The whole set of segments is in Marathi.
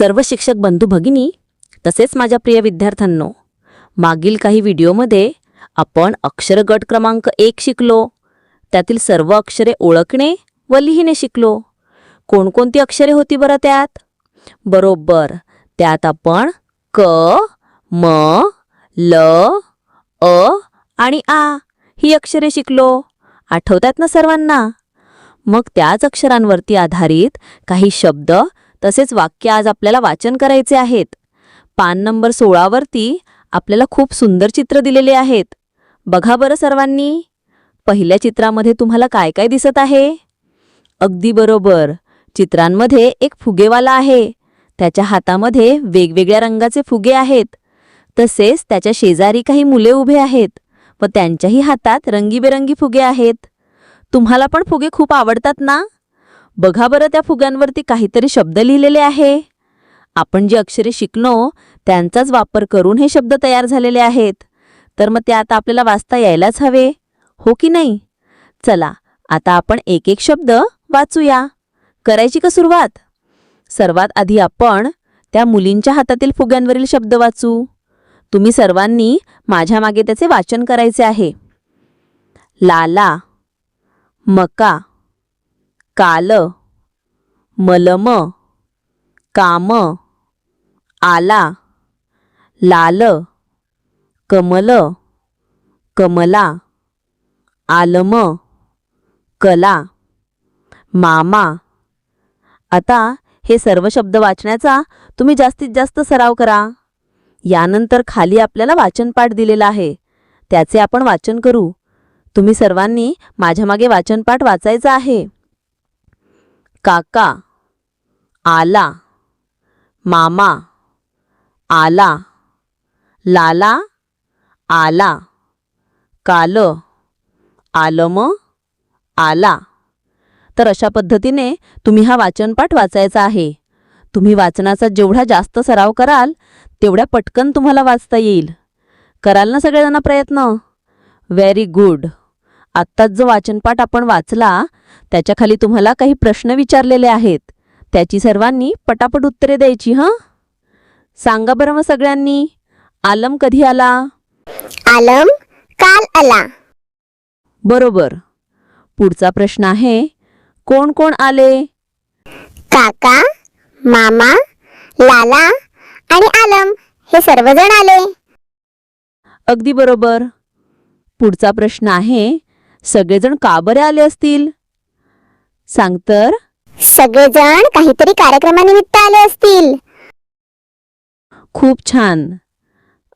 सर्व शिक्षक बंधू भगिनी तसेच माझ्या प्रिय विद्यार्थ्यांनो मागील काही व्हिडिओमध्ये आपण अक्षरगट क्रमांक एक शिकलो त्यातील सर्व अक्षरे ओळखणे व लिहिणे शिकलो. कोणकोणती अक्षरे होती बरं त्यात? बरोबर त्यात आपण क म ल अ आणि आ ही अक्षरे शिकलो. आठवतात ना सर्वांना? मग त्याच अक्षरांवरती आधारित काही शब्द तसेच वाक्य आज आपल्याला वाचन करायचे आहेत. पान नंबर सोळावरती आपल्याला खूप सुंदर चित्र दिलेले आहेत. बघा बरं सर्वांनी. पहिल्या चित्रामध्ये तुम्हाला काय काय दिसत आहे? अगदी बरोबर. चित्रांमध्ये एक फुगेवाला आहे. त्याच्या हातामध्ये वेगवेगळ्या रंगाचे फुगे आहेत. तसेच त्याच्या शेजारी काही मुले उभे आहेत व त्यांच्याही हातात रंगीबेरंगी फुगे आहेत. तुम्हाला पण फुगे खूप आवडतात ना? बघा बरं त्या फुग्यांवरती काहीतरी शब्द लिहिलेले आहे. आपण जी अक्षरे शिकलो त्यांचाच वापर करून हे शब्द तयार झालेले आहेत. तर मग ते आता आपल्याला वाचता यायलाच हवे हो की नाही? चला आता आपण एक एक शब्द वाचूया. करायची का सुरुवात? सर्वात आधी आपण त्या मुलींच्या हातातील फुग्यांवरील शब्द वाचू. तुम्ही सर्वांनी माझ्या मागे त्याचे वाचन करायचे आहे. लाला मका काल मलम काम आला लाल कमल कमला आलम कला मामा. आता हे सर्व शब्द वाचण्याचा तुम्ही जास्तीत जास्त सराव करा. यानंतर खाली आपल्याला वाचनपाठ दिलेला आहे. त्याचे आपण वाचन करू. तुम्ही सर्वांनी माझ्या मागे वाचनपाठ वाचायचा आहे. काका आला मामा आला लाला आला काल आलम आला. तर अशा पद्धतीने तुम्ही हा वाचनपाठ वाचायचा आहे. तुम्ही वाचनाचा जेवढा जास्त सराव कराल तेवढ्या पटकन तुम्हाला वाचता येईल. कराल ना सगळेजण प्रयत्न? व्हेरी गुड आत्ताच जो वाचनपाठ आपण वाचला त्याच्याखाली तुम्हाला काही प्रश्न विचारलेले आहेत. त्याची सर्वांनी पटापट उत्तरे द्यायची हं? सांगा बरं मग सगळ्यांनी. आलम कधी आला? आलम काल आला. बरोबर. पुढचा प्रश्न आहे कोण कोण आले? काका मामा लाला आणि आलम हे सर्वजण आले. अगदी बरोबर. पुढचा प्रश्न आहे सगळेजण का बरे आले असतील? सांग तर. सगळेजण काहीतरी कार्यक्रमानिमित्त आले असतील. खूप छान.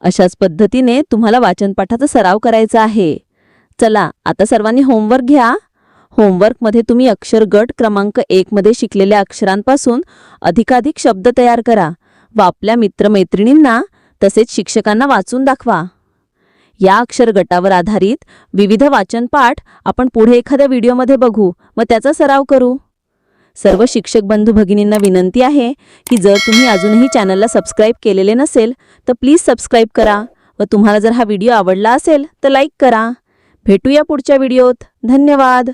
अशाच पद्धतीने तुम्हाला वाचनपाठाचा सराव करायचा आहे. चला आता सर्वांनी होमवर्क घ्या. होमवर्कमध्ये तुम्ही अक्षर गट क्रमांक एकमध्ये शिकलेल्या अक्षरांपासून अधिकाधिक शब्द तयार करा. व आपल्या मित्रमैत्रिणींना तसेच शिक्षकांना वाचून दाखवा. या अक्षर गटावर आधारित विविध वाचनपाठ आपण पुढे एखाद्या व्हिडिओमध्ये बघू. व त्याचा सराव करू. सर्व शिक्षक बंधू भगिनींना विनंती आहे की जर तुम्ही अजूनही चॅनलला सबस्क्राईब केलेले नसेल तर प्लीज सबस्क्राईब करा व तुम्हाला जर हा व्हिडिओ आवडला असेल तर लाईक करा. भेटूया पुढच्या व्हिडिओत. धन्यवाद.